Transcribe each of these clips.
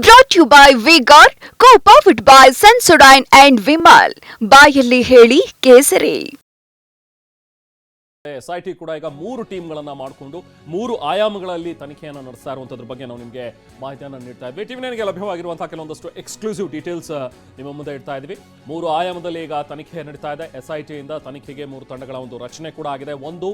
Brought you by Vguard co by Sensodyne and Vimal ಬಾಯಲ್ಲಿ ಹೇಳಿ ಕೇಸರಿ. ಎಸ್ ಐ ಟಿ ಕೂಡ ಈಗ ಮೂರು ಟೀಮ್ಗಳನ್ನು ಮಾಡಿಕೊಂಡು ಮೂರು ಆಯಾಮಗಳಲ್ಲಿ ತನಿಖೆಯನ್ನು ನಡೆಸ್ತಾ ಇರುವಂಥದ್ರ ಬಗ್ಗೆ ನಾವು ನಿಮಗೆ ಮಾಹಿತಿಯನ್ನು ನೀಡ್ತಾ ಇದ್ವಿ. ಟಿವಿ ನನಗೆ ಲಭ್ಯವಾಗಿರುವಂತಹ ಕೆಲವೊಂದಷ್ಟು ಎಕ್ಸ್ಕ್ಲೂಸಿವ್ ಡೀಟೇಲ್ಸ್ ನಿಮ್ಮ ಮುಂದೆ ಇಡ್ತಾ ಇದ್ವಿ. ಮೂರು ಆಯಾಮದಲ್ಲಿ ಈಗ ತನಿಖೆ ನಡೀತಾ ಇದೆ. ಎಸ್ ಐ ಟಿಯಿಂದ ತನಿಖೆಗೆ ಮೂರು ತಂಡಗಳ ಒಂದು ರಚನೆ ಕೂಡ ಆಗಿದೆ. ಒಂದು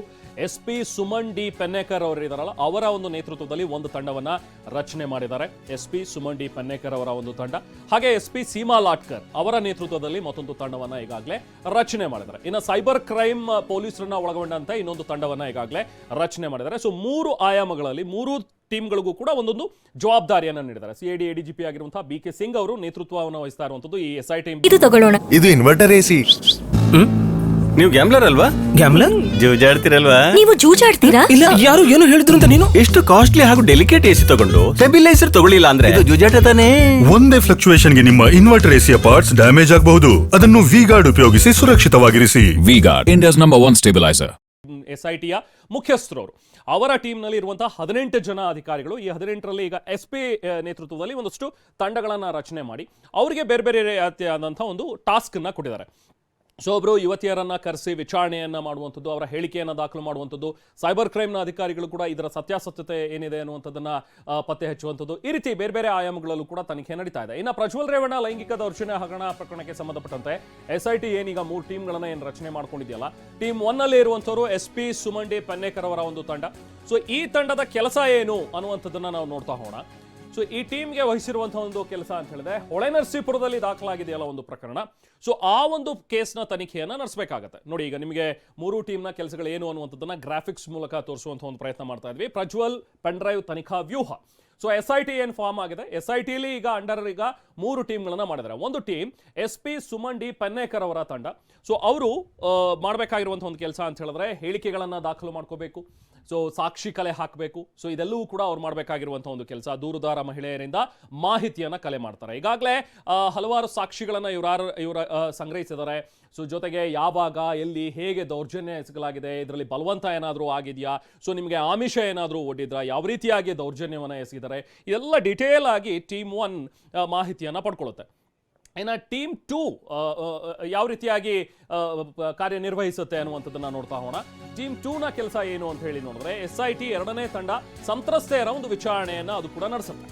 S P Suman D Pennekar ಅವರು ಅವರ ಒಂದು ನೇತೃತ್ವದಲ್ಲಿ ಒಂದು ತಂಡವನ್ನ ರಚನೆ ಮಾಡಿದ್ದಾರೆ. S P Suman D Pennekar ಅವರ ಒಂದು ತಂಡ. ಹಾಗೆ ಎಸ್ ಪಿ ಸೀಮಾ ಲಾಟ್ಕರ್ ಅವರ ನೇತೃತ್ವದಲ್ಲಿ ಮತ್ತೊಂದು ತಂಡವನ್ನ ಈಗಾಗಲೇ ರಚನೆ ಮಾಡಿದ್ದಾರೆ. ಇನ್ನು ಸೈಬರ್ ಕ್ರೈಮ್ ಪೊಲೀಸರನ್ನ ಒಳಗೊಂಡಂತೆ ಇನ್ನೊಂದು ತಂಡವನ್ನ ಈಗಾಗಲೇ ರಚನೆ ಮಾಡಿದ್ದಾರೆ. ಸೊ ಮೂರು ಆಯಾಮಗಳಲ್ಲಿ ಮೂರು ಟೀಮ್ಗಳಿಗೂ ಕೂಡ ಒಂದೊಂದು ಜವಾಬ್ದಾರಿಯನ್ನು ನೀಡಿದ್ದಾರೆ. ಸಿ ಐ ಎಡಿಜಿಪಿ ಆಗಿರುವಂತಹ ಬಿ ಕೆ ಸಿಂಗ್ ಅವರು ನೇತೃತ್ವವನ್ನು ವಹಿಸ್ತಾ ಇರುವಂತದ್ದು ಈ ಎಸ್ ಐ ಟಿ ಇದು ತಗೊಳ್ಳೋಣ. ಇದು ಇನ್ವರ್ಟರ್ ಎಸಿ ನೀವು ಗ್ಯಾಮ್ಲರ್ ಅಲ್ವಾ? ಗ್ಯಾಮ್ಲರ್ ಜೂಜಾಡ್ತಿರಲ್ವಾ? ನೀವು ಜೂಜಾಡ್ತೀರಾ? ಇಲ್ಲ ಯಾರು ಏನು ಹೇಳಿದ್ರು ಅಂತ ನೀನು? ಎಷ್ಟು ಕಾಸ್ಟ್ಲಿ ಹಾಗೂ ಡೆಲಿಕೇಟ್ ಎಸಿ ತಗೊಂಡು ಸ್ಟೆಬಿಲೈಸರ್ ತಗೊಳ್ಳಿಲ್ಲ ಅಂದ್ರೆ? ಇದು ಜೂಜಾಟ ತಾನೇ. ಒಂದೇ ಫ್ಲಕ್ಚುಯೇಷನ್ಗೆ ನಿಮ್ಮ ಇನ್ವರ್ಟರ್ ಎಸಿಯ ಪಾರ್ಟ್ಸ್ ಡ್ಯಾಮೇಜ್ ಆಗಬಹುದು. ಅದನ್ನು ವಿ ಗಾರ್ಡ್ ಉಪಯೋಗಿಸಿ ಸುರಕ್ಷಿತವಾಗಿರಿಸಿ. Vguard India's India's number one stabilizer. S I ಟಿಯ ಮುಖ್ಯಸ್ಥರವರು. ಅವರು ಟೀಮ್ನಲ್ಲಿ ಇರುವಂತಹ ಹದಿನೆಂಟು ಜನ ಅಧಿಕಾರಿಗಳು ಈ ಹದಿನೆಂಟರಲ್ಲಿ ಈಗ ಎಸ್ ಪಿ ನೇತೃತ್ವದಲ್ಲಿ ಒಂದಷ್ಟು ತಂಡಗಳನ್ನು ರಚನೆ ಮಾಡಿ, ಅವರಿಗೆ ಬೇರೆ ಬೇರೆ ಆದಂಥ ಒಂದು ಟಾಸ್ಕನ್ನು ಕೊಟ್ಟಿದ್ದಾರೆ. ಸೊ ಒಬ್ಬರು ಯುವತಿಯರನ್ನು ಕರೆಸಿ ವಿಚಾರಣೆಯನ್ನ ಮಾಡುವಂಥದ್ದು, ಅವರ ಹೇಳಿಕೆಯನ್ನು ದಾಖಲು ಮಾಡುವಂಥದ್ದು, ಸೈಬರ್ ಕ್ರೈಮ್ನ ಅಧಿಕಾರಿಗಳು ಕೂಡ ಇದರ ಸತ್ಯಾಸತ್ಯತೆ ಏನಿದೆ ಅನ್ನುವಂಥದ್ದನ್ನು ಪತ್ತೆ ಹಚ್ಚುವಂಥದ್ದು, ಈ ರೀತಿ ಬೇರೆ ಬೇರೆ ಆಯಾಮಗಳಲ್ಲೂ ಕೂಡ ತನಿಖೆ ನಡೀತಾ ಇದೆ. ಇನ್ನು ಪ್ರಜ್ವಲ್ ರೇವಣ್ಣ ಲೈಂಗಿಕ ದೌರ್ಜನ್ಯ ಹಗರಣ ಪ್ರಕರಣಕ್ಕೆ ಸಂಬಂಧಪಟ್ಟಂತೆ ಎಸ್ ಐ ಟಿ ಏನೀಗ ಮೂರು ಟೀಮ್ಗಳನ್ನ ಏನು ರಚನೆ ಮಾಡ್ಕೊಂಡಿದೆಯಲ್ಲ, ಟೀಮ್ ಒನ್ ಅಲ್ಲಿ ಇರುವಂಥವ್ರು ಎಸ್ ಪಿ ಸುಮಂಡಿ ಪನ್ನೇಕರ್ ಅವರ ಒಂದು ತಂಡ. ಸೊ ಈ ತಂಡದ ಕೆಲಸ ಏನು ಅನ್ನುವಂಥದ್ದನ್ನು ನಾವು ನೋಡ್ತಾ ಹೋಗೋಣ. ಸೊ ಈ ಟೀಮ್ಗೆ ವಹಿಸಿರುವಂತಹ ಒಂದು ಕೆಲಸ ಅಂತ ಹೇಳಿದ್ರೆ ಹೊಳೆ ನರಸೀಪುರದಲ್ಲಿ ದಾಖಲಾಗಿದೆಯಲ್ಲ ಒಂದು ಪ್ರಕರಣ. ಸೊ ಆ ಒಂದು ಕೇಸ್ನ ತನಿಖೆಯನ್ನ ನಡೆಸಬೇಕಾಗತ್ತೆ. ನೋಡಿ, ಈಗ ನಿಮಗೆ ಮೂರು ಟೀಮ್ನ ಕೆಲಸಗಳು ಏನು ಅನ್ನುವಂಥದ್ದನ್ನ ಗ್ರಾಫಿಕ್ಸ್ ಮೂಲಕ ತೋರಿಸುವಂಥ ಒಂದು ಪ್ರಯತ್ನ ಮಾಡ್ತಾ ಇದ್ವಿ. ಪ್ರಜ್ವಲ್ ಪೆನ್ಡ್ರೈವ್ ತನಿಖಾ ವ್ಯೂಹ. ಸೊ ಎಸ್ ಐ ಟಿ ಏನ್ ಫಾರ್ಮ್ ಆಗಿದೆ? ಎಸ್ ಐ ಟಿಲಿ ಈಗ ಅಂಡರ್ ಈಗ ಮೂರು ಟೀಮ್ಗಳನ್ನು ಮಾಡಿದ್ದಾರೆ. ಒಂದು team S P Suman D Pannekar ಅವರ ತಂಡ. ಸೊ ಅವರು ಮಾಡಬೇಕಾಗಿರುವಂಥ ಒಂದು ಕೆಲಸ ಅಂತ ಹೇಳಿದ್ರೆ ಹೇಳಿಕೆಗಳನ್ನು ದಾಖಲು ಮಾಡ್ಕೋಬೇಕು. ಸೊ ಸಾಕ್ಷಿ ಕಲೆ ಹಾಕಬೇಕು. ಸೊ ಇದೆಲ್ಲವೂ ಕೂಡ ಅವ್ರು ಮಾಡಬೇಕಾಗಿರುವಂಥ ಒಂದು ಕೆಲಸ. ದೂರುದಾರ ಮಹಿಳೆಯರಿಂದ ಮಾಹಿತಿಯನ್ನು ಕಲೆ ಮಾಡ್ತಾರೆ. ಈಗಾಗಲೇ ಹಲವಾರು ಸಾಕ್ಷಿಗಳನ್ನು ಇವರಾರು ಇವರ ಸಂಗ್ರಹಿಸಿದ್ದಾರೆ. ಸೊ ಜೊತೆಗೆ ಯಾವಾಗ, ಎಲ್ಲಿ, ಹೇಗೆ ದೌರ್ಜನ್ಯ ಎಸಗಲಾಗಿದೆ, ಇದರಲ್ಲಿ ಬಲವಂತ ಏನಾದರೂ ಆಗಿದೆಯಾ? ಸೊ ನಿಮಗೆ ಆಮಿಷ ಏನಾದರೂ ಒಡ್ಡಿದ್ರಾ? ಯಾವ ರೀತಿಯಾಗಿ ದೌರ್ಜನ್ಯವನ್ನು ಎಸಗಿದ್ದಾರೆ? ಇದೆಲ್ಲ ಡಿಟೇಲ್ ಆಗಿ ಟೀಮ್ ಒನ್ ಮಾಹಿತಿಯನ್ನು ಪಡ್ಕೊಳ್ಳುತ್ತೆ. ಇನ್ನು ಟೀಮ್ ಟೂ ಯಾವ ರೀತಿಯಾಗಿ ಕಾರ್ಯನಿರ್ವಹಿಸುತ್ತೆ ಅನ್ನುವಂಥದ್ದನ್ನು ನೋಡ್ತಾ ಹೋಣ ಟೀಮ್ ಟೂನ ಕೆಲಸ ಏನು ಅಂತ ಹೇಳಿ ನೋಡಿದ್ರೆ ಎಸ್ ಐ ಟಿ ಎರಡನೇ ತಂಡ ಸಂತ್ರಸ್ತೆಯರ ಒಂದು ವಿಚಾರಣೆಯನ್ನು ಅದು ಕೂಡ ನಡೆಸುತ್ತೆ.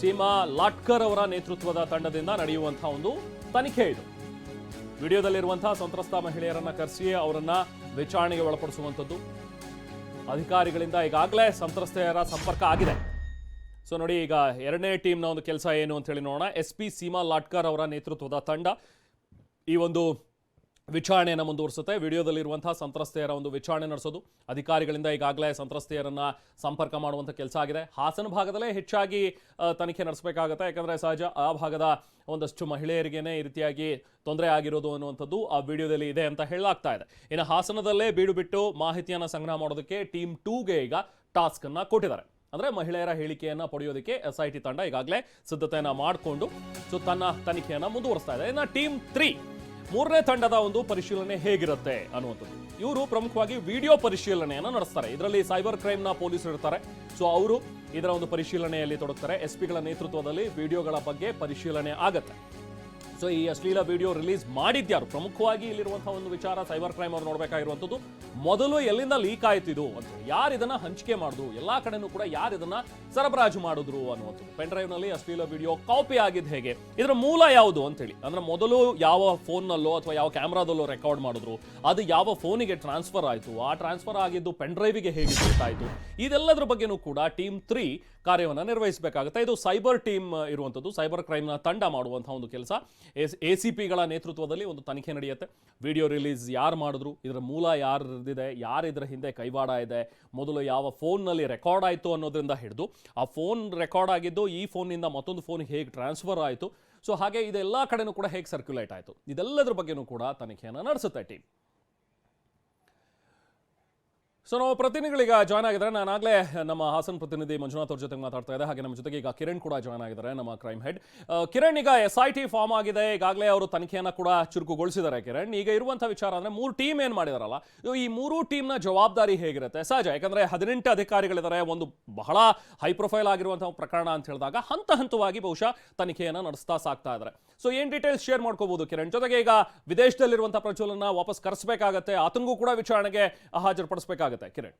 ಸೀಮಾ ಲಾಟ್ಕರ್ ಅವರ ನೇತೃತ್ವದ ತಂಡದಿಂದ ನಡೆಯುವಂತಹ ಒಂದು ತನಿಖೆ ಇದು. ವಿಡಿಯೋದಲ್ಲಿರುವಂತಹ ಸಂತ್ರಸ್ತ ಮಹಿಳೆಯರನ್ನ ಕರೆಸಿ ಅವರನ್ನ ವಿಚಾರಣೆಗೆ ಒಳಪಡಿಸುವಂಥದ್ದು. ಅಧಿಕಾರಿಗಳಿಂದ ಈಗಾಗಲೇ ಸಂತ್ರಸ್ತೆಯರ ಸಂಪರ್ಕ ಆಗಿದೆ. ಸೊ ನೋಡಿ, ಈಗ ಎರಡನೇ ಟೀಮ್ನ ಒಂದು ಕೆಲಸ ಏನು ಅಂತ ಹೇಳಿ ನೋಡೋಣ. ಎಸ್ ಪಿ ಸೀಮಾ ಲಾಟ್ಕರ್ ಅವರ ನೇತೃತ್ವದ ತಂಡ ಈ ಒಂದು ವಿಚಾರಣೆಯನ್ನು ಮುಂದುವರಿಸುತ್ತೆ. ವಿಡಿಯೋದಲ್ಲಿರುವಂತಹ ಸಂತ್ರಸ್ತೆಯರ ಒಂದು ವಿಚಾರಣೆ ನಡೆಸೋದು. ಅಧಿಕಾರಿಗಳಿಂದ ಈಗಾಗಲೇ ಸಂತ್ರಸ್ತೆಯರನ್ನು ಸಂಪರ್ಕ ಮಾಡುವಂಥ ಕೆಲಸ ಆಗಿದೆ. ಹಾಸನ ಭಾಗದಲ್ಲೇ ಹೆಚ್ಚಾಗಿ ತನಿಖೆ ನಡೆಸಬೇಕಾಗುತ್ತೆ. ಯಾಕಂದರೆ ಸಹಜ, ಆ ಭಾಗದ ಒಂದಷ್ಟು ಮಹಿಳೆಯರಿಗೇನೆ ಈ ರೀತಿಯಾಗಿ ತೊಂದರೆ ಆಗಿರೋದು ಅನ್ನುವಂಥದ್ದು ಆ ವಿಡಿಯೋದಲ್ಲಿ ಇದೆ ಅಂತ ಹೇಳಲಾಗ್ತಾ ಇದೆ. ಇನ್ನು ಹಾಸನದಲ್ಲೇ ಬೀಡು ಬಿಟ್ಟು ಮಾಹಿತಿಯನ್ನು ಸಂಗ್ರಹ ಮಾಡೋದಕ್ಕೆ ಟೀಮ್ ಟೂಗೆ ಈಗ ಟಾಸ್ಕ್ ಅನ್ನ ಕೊಟ್ಟಿದ್ದಾರೆ. ಅಂದ್ರೆ ಮಹಿಳೆಯರ ಹೇಳಿಕೆಯನ್ನ ಪಡೆಯೋದಕ್ಕೆ ಎಸ್ ಐ ಟಿ ತಂಡ ಈಗಾಗಲೇ ಸಿದ್ಧತೆಯನ್ನ ಮಾಡಿಕೊಂಡು ಸೊ ತನ್ನ ತನಿಖೆಯನ್ನ ಮುಂದುವರಿಸ್ತಾ ಇದೆ. ಇನ್ನು ಟೀಮ್ ತ್ರೀ ಮೂರನೇ ತಂಡದ ಒಂದು ಪರಿಶೀಲನೆ ಹೇಗಿರುತ್ತೆ ಅನ್ನುವಂಥದ್ದು. ಇವರು ಪ್ರಮುಖವಾಗಿ ವಿಡಿಯೋ ಪರಿಶೀಲನೆಯನ್ನು ನಡೆಸ್ತಾರೆ. ಇದರಲ್ಲಿ ಸೈಬರ್ ಕ್ರೈಮ್ನ ಪೊಲೀಸರು ಇರ್ತಾರೆ. ಸೊ ಅವರು ಇದರ ಒಂದು ಪರಿಶೀಲನೆಯಲ್ಲಿ ತೊಡಗ್ತಾರೆ. ಎಸ್ ಪಿಗಳ ನೇತೃತ್ವದಲ್ಲಿ ವಿಡಿಯೋಗಳ ಬಗ್ಗೆ ಪರಿಶೀಲನೆ ಆಗತ್ತೆ. ಸೊ ಈ ಅಶ್ಲೀಲ ವಿಡಿಯೋ ರಿಲೀಸ್ ಮಾಡಿದ್ಯಾರು? ಪ್ರಮುಖವಾಗಿ ಇಲ್ಲಿರುವಂತಹ ಒಂದು ವಿಚಾರ ಸೈಬರ್ ಕ್ರೈಮ್ ಅವ್ರು ನೋಡಬೇಕಾಗಿರುವಂಥದ್ದು, ಮೊದಲು ಎಲ್ಲಿಂದ ಲೀಕ್ ಆಯ್ತು ಇದು ಅಂತ. ಯಾರು ಇದನ್ನ ಹಂಚಿಕೆ ಮಾಡಿದ್ರು ಎಲ್ಲಾ ಕಡೆನೂ ಕೂಡ ಯಾರು ಇದನ್ನ ಸರಬರಾಜು ಮಾಡಿದ್ರು ಅನ್ನುವಂಥದ್ದು. ಪೆನ್ ಡ್ರೈವ್ನಲ್ಲಿ ಅಶ್ಲೀಲ ವಿಡಿಯೋ ಕಾಪಿ ಆಗಿದ್ದು ಹೇಗೆ? ಇದರ ಮೂಲ ಯಾವುದು ಅಂತೇಳಿ. ಅಂದ್ರೆ ಮೊದಲು ಯಾವ ಫೋನ್ನಲ್ಲೋ ಅಥವಾ ಯಾವ ಕ್ಯಾಮ್ರಾದಲ್ಲೋ ರೆಕಾರ್ಡ್ ಮಾಡಿದ್ರು, ಅದು ಯಾವ ಫೋನಿಗೆ ಟ್ರಾನ್ಸ್ಫರ್ ಆಯಿತು, ಆ ಟ್ರಾನ್ಸ್ಫರ್ ಆಗಿದ್ದು ಪೆನ್ ಡ್ರೈವಿಗೆ ಹೇಗೆ ಗೊತ್ತಾಯಿತು ಇದೆಲ್ಲದರ ಬಗ್ಗೆನೂ ಕೂಡ ಟೀಮ್ ತ್ರೀ ಕಾರ್ಯವನ್ನು ನಿರ್ವಹಿಸಬೇಕಾಗುತ್ತೆ. ಇದು ಸೈಬರ್ ಟೀಮ್ ಇರುವಂಥದ್ದು. ಸೈಬರ್ ಕ್ರೈಮ್ನ ತಂಡ ಮಾಡುವಂಥ ಒಂದು ಕೆಲಸ. ಎ ಸಿ ಪಿಗಳ ನೇತೃತ್ವದಲ್ಲಿ ಒಂದು ತನಿಖೆ ನಡೆಯುತ್ತೆ. ವಿಡಿಯೋ ರಿಲೀಸ್ ಯಾರು ಮಾಡಿದ್ರು, ಇದರ ಮೂಲ ಯಾರಿದೆ ಯಾರು ಇದರ ಹಿಂದೆ ಕೈವಾಡ ಇದೆ, ಮೊದಲು ಯಾವ ಫೋನ್ನಲ್ಲಿ ರೆಕಾರ್ಡ್ ಆಯಿತು ಅನ್ನೋದರಿಂದ ಹಿಡಿದು, ಆ ಫೋನ್ ರೆಕಾರ್ಡ್ ಆಗಿದ್ದು ಈ ಫೋನಿಂದ ಮತ್ತೊಂದು ಫೋನ್ ಹೇಗೆ ಟ್ರಾನ್ಸ್ಫರ್ ಆಯಿತು. ಸೊ, ಹಾಗೆ ಇದೆಲ್ಲ ಕಡೆನೂ ಕೂಡ ಹೇಗೆ ಸರ್ಕ್ಯುಲೇಟ್ ಆಯಿತು. ಇದೆಲ್ಲದರ ಬಗ್ಗೆನೂ ಕೂಡ ತನಿಖೆಯನ್ನು ನಡೆಸುತ್ತೆ ಟೀಮ್. ಸೊ ನಾವು ಪ್ರತಿನಿಧಿಗಳೀಗ ಜಾಯ್ನ್ ಆಗಿದ್ದಾರೆ ನಾನಾಗಲೇ ನಮ್ಮ ಹಾಸನ ಪ್ರತಿನಿಧಿ ಮಂಜುನಾಥ್ ಅವ್ರ ಜೊತೆ ಮಾತಾಡ್ತಾ ಇದ್ದೆ. ಹಾಗೆ ನಮ್ಮ ಜೊತೆಗೆ ಈಗ ಕಿರಣ್ ಕೂಡ ಜಾಯ್ನ್ ಆಗಿದ್ದಾರೆ, ನಮ್ಮ ಕ್ರೈಮ್ ಹೆಡ್ ಕಿರಣ್ ಈಗ ಎಸ್ ಐ ಟಿ ಫಾರ್ಮ್ ಆಗಿದೆ. ಈಗಾಗಲೇ ಅವರು ತನಿಖೆಯನ್ನು ಕೂಡ ಚುರುಕುಗೊಳಿಸಿದ್ದಾರೆ ಕಿರಣ್. ಈಗ ಇರುವಂಥ ವಿಚಾರ ಅಂದರೆ ಮೂರು ಟೀಮ್ ಏನು ಮಾಡಿದಾರಲ್ಲ ಈ ಮೂರು ಟೀಮ್ನ ಜವಾಬ್ದಾರಿ ಹೇಗಿರುತ್ತೆ? ಸಹಜ. ಯಾಕಂದರೆ ಹದಿನೆಂಟು ಅಧಿಕಾರಿಗಳಿದ್ದಾರೆ, ಒಂದು ಬಹಳ ಹೈ ಪ್ರೊಫೈಲ್ ಆಗಿರುವಂಥ ಪ್ರಕರಣ ಅಂತ ಹೇಳಿದಾಗ ಹಂತ ಹಂತವಾಗಿ ಬಹುಶಃ ತನಿಖೆಯನ್ನು ನಡೆಸ್ತಾ ಸಾಕ್ತಾ ಇದ್ದಾರೆ. ಸೊ ಏನು ಡೀಟೇಲ್ಸ್ ಶೇರ್ ಮಾಡ್ಕೋಬಹುದು ಕಿರಣ್? ಜೊತೆಗೆ ಈಗ ವಿದೇಶದಲ್ಲಿರುವಂಥ ಪ್ರಜ್ವಲನ್ನ ವಾಪಸ್ ಕರೆಸಬೇಕಾಗತ್ತೆ. ಆತಂಗೂ ಕೂಡ ವಿಚಾರಣೆಗೆ ಹಾಜರುಪಡಿಸಬೇಕಾಗತ್ತೆ. ಕಿರಣ್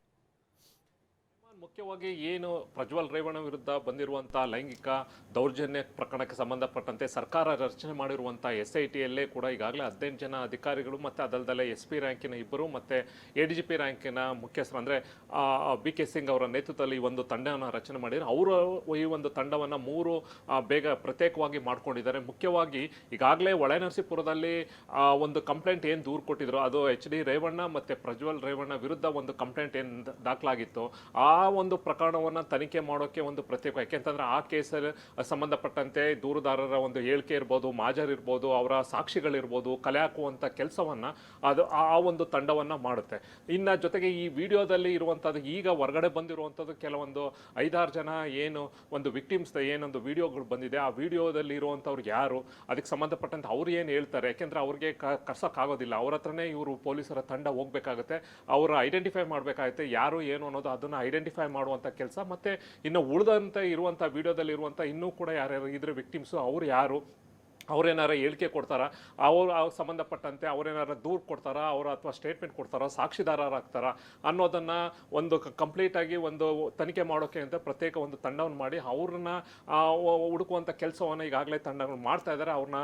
ಮುಖ್ಯವಾಗಿ ಏನು ಪ್ರಜ್ವಲ್ ರೇವಣ್ಣ ವಿರುದ್ಧ ಬಂದಿರುವಂತಹ ಲೈಂಗಿಕ ದೌರ್ಜನ್ಯ ಪ್ರಕರಣಕ್ಕೆ ಸಂಬಂಧಪಟ್ಟಂತೆ ಸರ್ಕಾರ ರಚನೆ ಮಾಡಿರುವಂತಹ ಎಸ್ ಐ ಟಿಯಲ್ಲೇ ಕೂಡ ಈಗಾಗಲೇ ಹದಿನೆಂಟು ಜನ ಅಧಿಕಾರಿಗಳು ಮತ್ತೆ ಅದಲ್ದಲ್ಲೇ ಎಸ್ ಪಿ ರ್ಯಾಂಕಿನ ಇಬ್ಬರು ಮತ್ತೆ ಎ ಡಿ ಜಿ ಪಿ ರ್ಯಾಂಕಿನ ಮುಖ್ಯಸ್ಥರು. ಅಂದರೆ ಬಿ ಕೆ ಸಿಂಗ್ ಅವರ ನೇತೃತ್ವದಲ್ಲಿ ಒಂದು ತಂಡವನ್ನು ರಚನೆ ಮಾಡಿದ್ರು ಅವರು ಈ ಒಂದು ತಂಡವನ್ನು ಮೂರು ಬೇಗ ಪ್ರತ್ಯೇಕವಾಗಿ ಮಾಡಿಕೊಂಡಿದ್ದಾರೆ. ಮುಖ್ಯವಾಗಿ ಈಗಾಗಲೇ ಹೊಳೆನರಸೀಪುರದಲ್ಲಿ ಆ, ಒಂದು ಕಂಪ್ಲೇಂಟ್ ಏನು ದೂರು ಕೊಟ್ಟಿದ್ರು ಅದು ಎಚ್ ಡಿ ರೇವಣ್ಣ ಮತ್ತೆ ಪ್ರಜ್ವಲ್ ರೇವಣ್ಣ ವಿರುದ್ಧ ಒಂದು ಕಂಪ್ಲೇಂಟ್ ಏನು ದಾಖಲಾಗಿತ್ತು. ಆ ಪ್ರಕರಣವನ್ನು ತನಿಖೆ ಮಾಡೋಕೆ ಒಂದು ಪ್ರತ್ಯೇಕ, ಯಾಕೆಂತಂದ್ರೆ ಆ ಕೇಸಲ್ಲಿ ಸಂಬಂಧಪಟ್ಟಂತೆ ದೂರುದಾರರ ಒಂದು ಹೇಳಿಕೆ ಇರ್ಬೋದು, ಮಾಜರ್ ಇರ್ಬೋದು, ಅವರ ಸಾಕ್ಷಿಗಳಿರ್ಬೋದು, ಕಲೆ ಹಾಕುವಂಥ ಕೆಲಸವನ್ನ ಅದು ಆ ಒಂದು ತಂಡವನ್ನು ಮಾಡುತ್ತೆ. ಇನ್ನ ಜೊತೆಗೆ ಈ ವಿಡಿಯೋದಲ್ಲಿ ಇರುವಂಥದ್ದು ಈಗ ಹೊರಗಡೆ ಬಂದಿರುವಂಥದ್ದು ಕೆಲವೊಂದು ಐದಾರು ಜನ ಏನು ಒಂದು ವಿಕ್ಟಿಮ್ಸ್ ಏನೊಂದು ವಿಡಿಯೋಗಳು ಬಂದಿದೆ, ಆ ವಿಡಿಯೋದಲ್ಲಿ ಇರುವಂಥವ್ರು ಯಾರು, ಅದಕ್ಕೆ ಸಂಬಂಧಪಟ್ಟಂತೆ ಅವ್ರು ಏನು ಹೇಳ್ತಾರೆ, ಯಾಕೆಂದ್ರೆ ಅವ್ರಿಗೆ ಕರ್ಸೋಕ್ಕಾಗೋದಿಲ್ಲ. ಅವ್ರ ಹತ್ರನೇ ಇವರು ಪೊಲೀಸರ ತಂಡ ಹೋಗಬೇಕಾಗುತ್ತೆ, ಅವರು ಐಡೆಂಟಿಫೈ ಮಾಡಬೇಕಾಗುತ್ತೆ, ಯಾರು ಏನು ಅನ್ನೋದು ಅದನ್ನು ಐಡೆಂಟಿಫೈ ಮಾಡುವಂಥ ಕೆಲಸ, ಮತ್ತೆ ಇನ್ನು ಉಳಿದಂತೆ ಇರುವಂಥ ವಿಡಿಯೋದಲ್ಲಿ ಇರುವಂಥ ಇನ್ನೂ ಕೂಡ ಯಾರ್ಯಾರು ಇದ್ರೆ ವಿಕ್ಟಿಮ್ಸು ಅವ್ರು ಯಾರು? ಅವ್ರೇನಾರ ಹೇಳಿಕೆ ಕೊಡ್ತಾರಾ? ಅವ್ರು ಸಂಬಂಧಪಟ್ಟಂತೆ ಅವ್ರೇನಾರ ದೂರು ಕೊಡ್ತಾರ? ಅವ್ರು ಅಥವಾ ಸ್ಟೇಟ್ಮೆಂಟ್ ಕೊಡ್ತಾರ? ಸಾಕ್ಷಿದಾರರಾಗ್ತಾರಾ? ಅನ್ನೋದನ್ನ ಒಂದು ಕಂಪ್ಲೀಟ್ ಆಗಿ ಒಂದು ತನಿಖೆ ಮಾಡೋಕೆ ಅಂತ ಪ್ರತ್ಯೇಕ ಒಂದು ತಂಡವನ್ನು ಮಾಡಿ ಅವ್ರನ್ನ ಹುಡುಕುವಂಥ ಕೆಲಸವನ್ನು ಈಗಾಗಲೇ ತಂಡಗಳು ಮಾಡ್ತಾ ಇದ್ದಾರೆ ಅವ್ರನ್ನ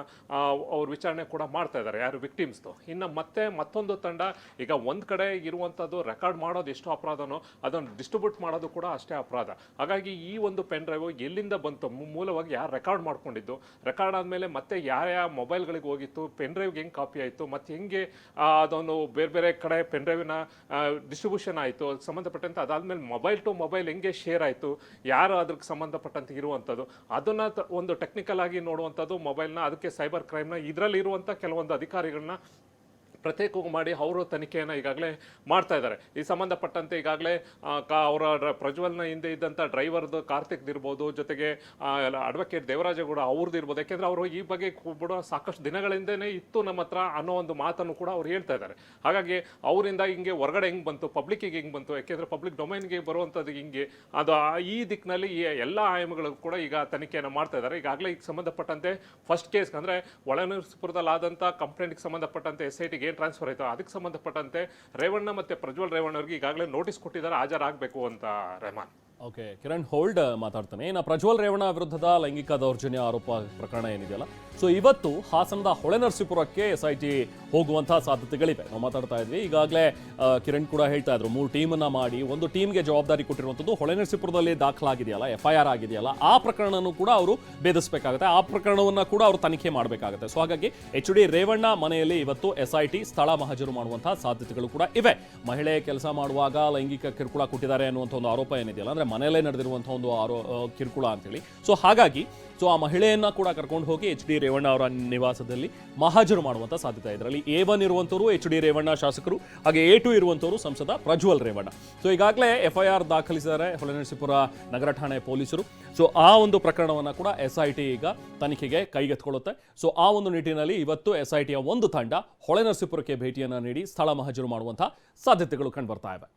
ಅವ್ರ ವಿಚಾರಣೆ ಕೂಡ ಮಾಡ್ತಾ ಇದ್ದಾರೆ ಯಾರು? ವಿಕ್ಟಿಮ್ಸ್ದು ಇನ್ನು ಮತ್ತೆ ಮತ್ತೊಂದು ತಂಡ, ಈಗ ಒಂದು ಕಡೆ ಇರುವಂಥದ್ದು ರೆಕಾರ್ಡ್ ಮಾಡೋದು ಎಷ್ಟು ಅಪರಾಧನೋ, ಅದನ್ನು ಡಿಸ್ಟ್ರಿಬ್ಯೂಟ್ ಮಾಡೋದು ಕೂಡ ಅಷ್ಟೇ ಅಪರಾಧ. ಹಾಗಾಗಿ ಈ ಒಂದು ಪೆನ್ ಡ್ರೈವ್ ಎಲ್ಲಿಂದ ಬಂತು? ಮೂಲವಾಗಿ ಯಾರು ರೆಕಾರ್ಡ್ ಮಾಡ್ಕೊಂಡಿದ್ದು? ರೆಕಾರ್ಡ್ ಆದಮೇಲೆ ಮತ್ತೆ ಯಾವ ಯಾರ್ಯಾವ ಮೊಬೈಲ್ಗಳಿಗೆ ಹೋಗಿತ್ತು ಪೆನ್ ಡ್ರೈವ್ಗೆ ಹೆಂಗೆ ಕಾಪಿ ಆಯಿತು, ಮತ್ತು ಹೆಂಗೆ ಅದೊಂದು ಬೇರೆ ಬೇರೆ ಕಡೆ ಪೆನ್ ಡ್ರೈವಿನ ಡಿಸ್ಟ್ರಿಬ್ಯೂಷನ್ ಆಯಿತು ಅದಕ್ಕೆ ಸಂಬಂಧಪಟ್ಟಂತೆ, ಅದಾದಮೇಲೆ ಮೊಬೈಲ್ ಟು ಮೊಬೈಲ್ ಹೆಂಗೆ ಶೇರ್ ಆಯಿತು, ಯಾರು ಅದಕ್ಕೆ ಸಂಬಂಧಪಟ್ಟಂತೆ ಇರುವಂಥದ್ದು ಅದನ್ನು ಒಂದು ಟೆಕ್ನಿಕಲ್ ಆಗಿ ನೋಡುವಂಥದ್ದು ಮೊಬೈಲ್ನ ಅದಕ್ಕೆ ಸೈಬರ್ ಕ್ರೈಮ್ನ ಇದರಲ್ಲಿ ಇರುವಂಥ ಕೆಲವೊಂದು ಅಧಿಕಾರಿಗಳನ್ನ ಪ್ರತ್ಯೇಕ ಮಾಡಿ ಅವರು ತನಿಖೆಯನ್ನು ಈಗಾಗಲೇ ಮಾಡ್ತಾ ಇದ್ದಾರೆ. ಈ ಸಂಬಂಧಪಟ್ಟಂತೆ ಈಗಾಗಲೇ ಅವರ ಪ್ರಜ್ವಲ್ನ ಹಿಂದೆ ಇದ್ದಂಥ ಡ್ರೈವರ್ದು ಕಾರ್ತಿಕ್ ಇರ್ಬೋದು, ಜೊತೆಗೆ ಅಡ್ವೊಕೇಟ್ ಕೂಡ ಅವ್ರದ್ದು ಇರ್ಬೋದು. ಯಾಕೆಂದರೆ ಅವರು ಈ ಬಗ್ಗೆ ಕೂಡ ಸಾಕಷ್ಟು ದಿನಗಳಿಂದನೇ ಇತ್ತು ನಮ್ಮ ಹತ್ರ ಅನ್ನೋ ಒಂದು ಮಾತನ್ನು ಕೂಡ ಅವ್ರು ಹೇಳ್ತಾ ಇದ್ದಾರೆ. ಹಾಗಾಗಿ ಅವರಿಂದ ಹಿಂಗೆ ಹೊರಗಡೆ ಹೆಂಗೆ ಬಂತು, ಪಬ್ಲಿಕ್ಕಿಗೆ ಹೆಂಗೆ ಬಂತು, ಯಾಕೆಂದ್ರೆ ಪಬ್ಲಿಕ್ ಡೊಮೈನ್ಗೆ ಬರುವಂಥದ್ದು ಹಿಂಗೆ, ಅದು ಈ ದಿಕ್ಕಿನಲ್ಲಿ ಈ ಎಲ್ಲ ಆಯಾಮಗಳು ಕೂಡ ಈಗ ತನಿಖೆಯನ್ನು ಮಾಡ್ತಾ ಇದ್ದಾರೆ. ಈಗಾಗಲೇ ಈಗ ಸಂಬಂಧಪಟ್ಟಂತೆ ಫಸ್ಟ್ ಕೇಸ್ ಅಂದರೆ ಒಳನರಸೀಪುರದಲ್ಲಿ ಆದಂಥ ಕಂಪ್ಲೇಂಟ್ಗೆ ಸಂಬಂಧಪಟ್ಟಂತೆ ಎಸ್ ಐ ಟಿಗೆ ಏನು ಟ್ರಾನ್ಸ್ಫರ್ ಆಯಿತು ಅದಕ್ಕೆ ಸಂಬಂಧಪಟ್ಟಂತೆ ರೇವಣ್ಣ ಮತ್ತು ಪ್ರಜ್ವಲ್ ರೇವಣ್ಣ ಅವ್ರಿಗೆ ಈಗಾಗಲೇ ನೋಟಿಸ್ ಕೊಟ್ಟಿದ್ದಾರೆ, ಹಾಜರಾಗಬೇಕು ಅಂತ ರೆಹಮಾನ್. ಓಕೆ, ಕಿರಣ್ ಹೋಲ್ಡ್ ಮಾತಾಡ್ತಾನೆ. ಇನ್ನು ಪ್ರಜ್ವಲ್ ರೇವಣ್ಣ ವಿರುದ್ಧದ ಲೈಂಗಿಕ ದೌರ್ಜನ್ಯ ಆರೋಪ ಪ್ರಕರಣ ಏನಿದೆಯಲ್ಲ? ಸೊ ಇವತ್ತು ಹಾಸನದ ಹೊಳೆನರಸೀಪುರಕ್ಕೆ ಎಸ್ ಐ ಟಿ ಹೋಗುವಂತಹ ಸಾಧ್ಯತೆಗಳಿವೆ. ನಾವು ಮಾತಾಡ್ತಾ ಇದ್ವಿ. ಈಗಾಗಲೇ ಕಿರಣ್ ಕೂಡ ಹೇಳ್ತಾ ಇದ್ರು, ಮೂರು ಟೀಮನ್ನ ಮಾಡಿ, ಒಂದು ಟೀಮ್ಗೆ ಜವಾಬ್ದಾರಿ ಕೊಟ್ಟಿರುವಂಥದ್ದು ಹೊಳೆನರಸೀಪುರದಲ್ಲಿ ದಾಖಲಾಗಿದೆಯಲ್ಲ ಎಫ್ ಐ ಆರ್ ಆಗಿದೆಯಲ್ಲ, ಆ ಪ್ರಕರಣನೂ ಕೂಡ ಅವರು ಭೇದಿಸಬೇಕಾಗುತ್ತೆ. ಆ ಪ್ರಕರಣವನ್ನು ಕೂಡ ಅವರು ತನಿಖೆ ಮಾಡಬೇಕಾಗುತ್ತೆ. ಸೊ ಹಾಗಾಗಿ ಎಚ್ ಡಿ ರೇವಣ್ಣ ಮನೆಯಲ್ಲಿ ಇವತ್ತು ಎಸ್ ಐ ಟಿ ಸ್ಥಳ ಮಹಜರು ಮಾಡುವಂತಹ ಸಾಧ್ಯತೆಗಳು ಕೂಡ ಇವೆ. ಮಹಿಳೆ ಕೆಲಸ ಮಾಡುವಾಗ ಲೈಂಗಿಕ ಕಿರುಕುಳ ಕೊಟ್ಟಿದ್ದಾರೆ ಅನ್ನುವಂಥ ಒಂದು ಆರೋಪ ಏನಿದೆಯಲ್ಲ, ಅಂದ್ರೆ ಮನೆಯಲ್ಲೇ ನಡೆದಿರುವಂಥ ಒಂದು ಆರೋ ಕಿರುಕುಳ ಅಂತೇಳಿ. ಸೊ ಹಾಗಾಗಿ ಸೊ ಆ ಮಹಿಳೆಯನ್ನ ಕೂಡ ಕರ್ಕೊಂಡು ಹೋಗಿ ಎಚ್ ಡಿ ರೇವಣ್ಣ ಅವರ ನಿವಾಸದಲ್ಲಿ ಮಹಾಜರು ಮಾಡುವಂತ ಸಾಧ್ಯತೆ ಇದರಲ್ಲಿ ಎ ಒನ್ ಇರುವಂತವರು ಎಚ್ ಡಿ ರೇವಣ್ಣ ಶಾಸಕರು, ಹಾಗೆ ಎ ಟು ಇರುವಂತವರು ಸಂಸದ ಪ್ರಜ್ವಲ್ ರೇವಣ್ಣ. ಸೊ ಈಗಾಗಲೇ ಎಫ್ ಐ ಆರ್ ದಾಖಲಿಸಿದ್ದಾರೆ ಹೊಳೆನರಸೀಪುರ ನಗರ ಠಾಣೆ ಪೊಲೀಸರು. ಸೊ ಆ ಒಂದು ಪ್ರಕರಣವನ್ನ ಕೂಡ ಎಸ್ ಐ ಟಿ ಈಗ ತನಿಖೆಗೆ ಕೈಗೆತ್ಕೊಳ್ಳುತ್ತೆ ಸೊ ಆ ಒಂದು ನಿಟ್ಟಿನಲ್ಲಿ ಇವತ್ತು ಎಸ್ ಐ ಟಿಯ ಒಂದು ತಂಡ ಹೊಳೆನರಸೀಪುರಕ್ಕೆ ಭೇಟಿಯನ್ನ ನೀಡಿ ಸ್ಥಳ ಮಹಜರು ಮಾಡುವಂಥ ಸಾಧ್ಯತೆಗಳು ಕಂಡುಬರ್ತಾ ಇವೆ.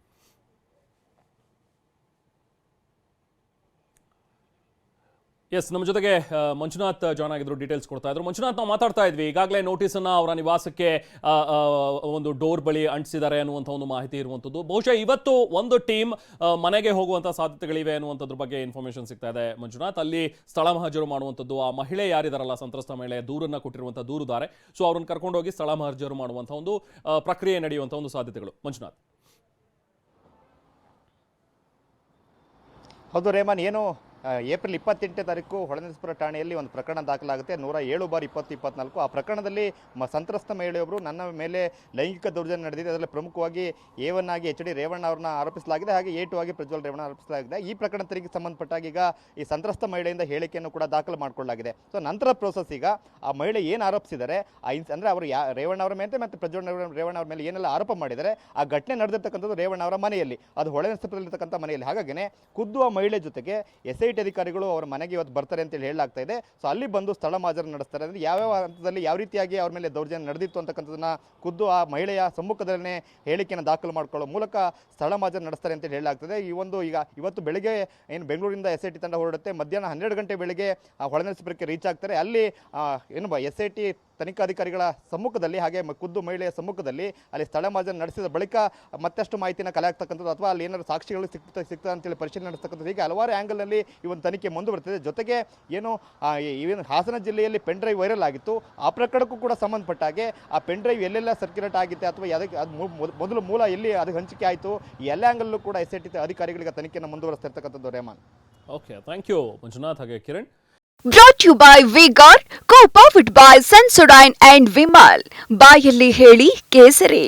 ಎಸ್ ನಮ್ಮ ಜೊತೆಗೆ ಮಂಜುನಾಥ್ ಜಾಯ್ನ್ ಆಗಿದ್ರು ಡೀಟೇಲ್ಸ್ ಕೊಡ್ತಾ ಇದ್ರು. ಮಂಜುನಾಥ್, ನಾವು ಮಾತಾಡ್ತಾ ಇದ್ವಿ. ಈಗಾಗಲೇ ನೋಟಿಸ್ ಅನ್ನ ಅವರ ನಿವಾಸಕ್ಕೆ ಒಂದು ಡೋರ್ ಬಳಿ ಅಂಟಿಸಿದ್ದಾರೆ ಅನ್ನುವಂಥ ಒಂದು ಮಾಹಿತಿ ಇರುವಂಥದ್ದು. ಬಹುಶಃ ಇವತ್ತು ಒಂದು ಟೀಮ್ ಮನೆಗೆ ಹೋಗುವಂಥ ಸಾಧ್ಯತೆಗಳಿವೆ ಅನ್ನುವಂಥದ್ರ ಬಗ್ಗೆ ಇನ್ಫಾರ್ಮೇಷನ್ ಸಿಗ್ತಾ ಇದೆ. ಮಂಜುನಾಥ್, ಅಲ್ಲಿ ಸ್ಥಳ ಮಹಜರು ಮಾಡುವಂಥದ್ದು. ಆ ಮಹಿಳೆ ಯಾರಿದಾರಲ್ಲ, ಸಂತ್ರಸ್ತ ಮಹಿಳೆ, ದೂರನ್ನ ಕೊಟ್ಟಿರುವಂಥ ದೂರುದಾರೆ ಸೊ ಅವ್ರನ್ನ ಕರ್ಕೊಂಡೋಗಿ ಸ್ಥಳ ಮಹಜರು ಮಾಡುವಂಥ ಒಂದು ಪ್ರಕ್ರಿಯೆ ನಡೆಯುವಂಥ ಒಂದು ಸಾಧ್ಯತೆಗಳು. ಮಂಜುನಾಥ್. ಹೌದು, ರೇಮನ್, ಏನು ಏಪ್ರಿಲ್ ಇಪ್ಪತ್ತೆಂಟನೇ ತಾರೀಕು ಹೊಳೆನರಸೀಪುರ ಠಾಣೆಯಲ್ಲಿ ಒಂದು ಪ್ರಕರಣ ದಾಖಲಾಗುತ್ತೆ. ನೂರ ಏಳು ಬಾರ್ ಇಪ್ಪತ್ತು ಇಪ್ಪತ್ನಾಲ್ಕು. ಆ ಪ್ರಕರಣದಲ್ಲಿ ಮ, ಸಂತ್ರಸ್ತ ಮಹಿಳೆಯೊಬ್ಬರು ನನ್ನ ಮೇಲೆ ಲೈಂಗಿಕ ದೌರ್ಜನ್ಯ ನಡೆದಿದೆ. ಅದರಲ್ಲಿ ಪ್ರಮುಖವಾಗಿ ಎ ಒನ್ ಆಗಿ ಎಚ್ ಡಿ ರೇವಣ್ಣ ಅವ್ರನ್ನ ಆರೋಪಿಸಲಾಗಿದೆ. ಹಾಗೆ ಎ ಟು ಆಗಿ ಪ್ರಜ್ವಲ್ ರೇವಣ್ಣ ಆರೋಪಿಸಲಾಗಿದೆ. ಈ ಪ್ರಕರಣ ತೆರಿಗೆ ಸಂಬಂಧಪಟ್ಟಾಗ ಈಗ ಈ ಸಂತ್ರಸ್ತ ಮಹಿಳೆಯಿಂದ ಹೇಳಿಕೆಯನ್ನು ಕೂಡ ದಾಖಲು ಮಾಡಿಕೊಳ್ಳಲಾಗಿದೆ. ಸೊ ನಂತರ ಪ್ರೋಸೆಸ್ ಈಗ ಆ ಮಹಿಳೆ ಏನು ಆರೋಪಿಸಿದ್ದಾರೆ ಆ ಇನ್ಸ್, ಅಂದರೆ ಅವರು ಯಾ, ರೇವಣ್ಣ ಅವರ ಮೇಲೆ ಮತ್ತು ಪ್ರಜ್ವಲ್ ರೇವಣ್ಣ- ಅವರ ಮೇಲೆ ಏನೆಲ್ಲ ಆರೋಪ ಮಾಡಿದ್ದಾರೆ ಆ ಘಟನೆ ನಡೆದಿರ್ತಕ್ಕಂಥದ್ದು ರೇವಣ್ಣ ಅವರ ಮನೆಯಲ್ಲಿ. ಅದು ಹೊಳೆನರಸೀಪುರದಲ್ಲಿರ್ತಕ್ಕಂಥ ಮನೆಯಲ್ಲಿ. ಹಾಗಾಗಿನೇ ಖುದ್ದು ಆ ಮಹಿಳೆ ಜೊತೆಗೆ ಎಸ್ ಐ ಟಿ ಅಧಿಕಾರಿಗಳು ಅವರ ಮನೆಗೆ ಇವತ್ತು ಬರ್ತಾರೆ ಅಂತೇಳಿ ಹೇಳಲಾಗ್ತಾ ಇದೆ. ಸೊ ಅಲ್ಲಿ ಬಂದು ಸ್ಥಳ ಮಾಜರು ನಡೆಸ್ತಾರೆ. ಅಂದರೆ ಯಾವ್ಯಾವ ಹಂತದಲ್ಲಿ ಯಾವ ರೀತಿಯಾಗಿ ಅವ್ರ ಮೇಲೆ ದೌರ್ಜನ್ಯ ನಡೆದಿತ್ತು ಅಂತಕ್ಕಂಥದ್ದನ್ನ ಖುದ್ದು ಆ ಮಹಿಳೆಯ ಸಮ್ಮುಖದಲ್ಲೇ ಹೇಳಿಕೆಯನ್ನು ದಾಖಲು ಮಾಡ್ಕೊಳ್ಳೋ ಮೂಲಕ ಸ್ಥಳ ಮಾಜರು ನಡೆಸ್ತಾರೆ ಅಂತೇಳಿ ಹೇಳಲಾಗ್ತದೆ. ಈ ಒಂದು ಈಗ ಇವತ್ತು ಬೆಳಗ್ಗೆ ಏನು ಬೆಂಗಳೂರಿಂದ ಎಸ್ ಐ ಟಿ ತಂಡ ಹೊರಡುತ್ತೆ. ಮಧ್ಯಾಹ್ನ ಹನ್ನೆರಡು ಗಂಟೆ ಬೆಳಗ್ಗೆ ಹೊಳೆನರಸೀಪುರಕ್ಕೆ ರೀಚ್ ಆಗ್ತಾರೆ. ಅಲ್ಲಿ ಏನು ಎಸ್ ಐ ಟಿ ತನಿಖಾಧಿಕಾರಿಗಳ ಸಮ್ಮುಖದಲ್ಲಿ ಹಾಗೆ ಖುದ್ದು ಮಹಿಳೆಯ ಸಮ್ಮುಖದಲ್ಲಿ ಅಲ್ಲಿ ಸ್ಥಳ ಮಾಜನ ನಡೆಸಿದ ಬಳಿಕ ಮತ್ತಷ್ಟು ಮಾಹಿತಿನ ಕಲೆ ಆಗ್ತಕ್ಕಂಥದ್ದು ಅಥವಾ ಅಲ್ಲಿ ಏನಾದ್ರು ಸಾಕ್ಷಿಗಳು ಸಿಗ್ತಾ ಸಿಗ್ತದೆ ಅಂತೇಳಿ ಪರಿಶೀಲನೆ ನಡೆಸ್ತಕ್ಕಂಥದ್ದು. ಹೀಗೆ ಹಲವಾರು ಆ್ಯಂಗಲ್ನಲ್ಲಿ ಈ ಒಂದು ತನಿಖೆ ಮುಂದುವರೆದಿದೆ. ಜೊತೆಗೆ ಏನು ಏನು ಹಾಸನ ಜಿಲ್ಲೆಯಲ್ಲಿ ಪೆನ್ ಡ್ರೈವ್ ವೈರಲ್ ಆಗಿತ್ತು. ಆ ಪ್ರಕರಣಕ್ಕೂ ಕೂಡ ಸಂಬಂಧಪಟ್ಟ ಹಾಗೆ ಆ ಪೆನ್ ಡ್ರೈವ್ ಎಲ್ಲೆಲ್ಲ ಸರ್ಕ್ಯುಲೇಟ್ ಆಗಿದೆ ಅಥವಾ ಯಾವುದಕ್ಕೆ ಅದು ಮೊದಲು ಮೂಲ ಎಲ್ಲಿ ಅದು ಹಂಚಿಕೆ ಆಯಿತು ಈ ಎಲ್ಲ ಆ್ಯಂಗಲ್ಲೂ ಕೂಡ ಎಸ್ ಐ ಟಿ ಅಧಿಕಾರಿಗಳಿಗೆ ತನಿಖೆಯನ್ನು ಮುಂದುವರಿಸ್ತಾ ಇರ್ತಕ್ಕಂಥದ್ದು ರೇಮಾನ್. ಓಕೆ ಥ್ಯಾಂಕ್ ಯು ಮಂಜುನಾಥ್ ಹಾಗೆ Kiran. Brought you by Vguard co powered by Sensodyne and Vimal ಬಾಯಲ್ಲಿ ಹೇಳಿ ಕೇಸರಿ.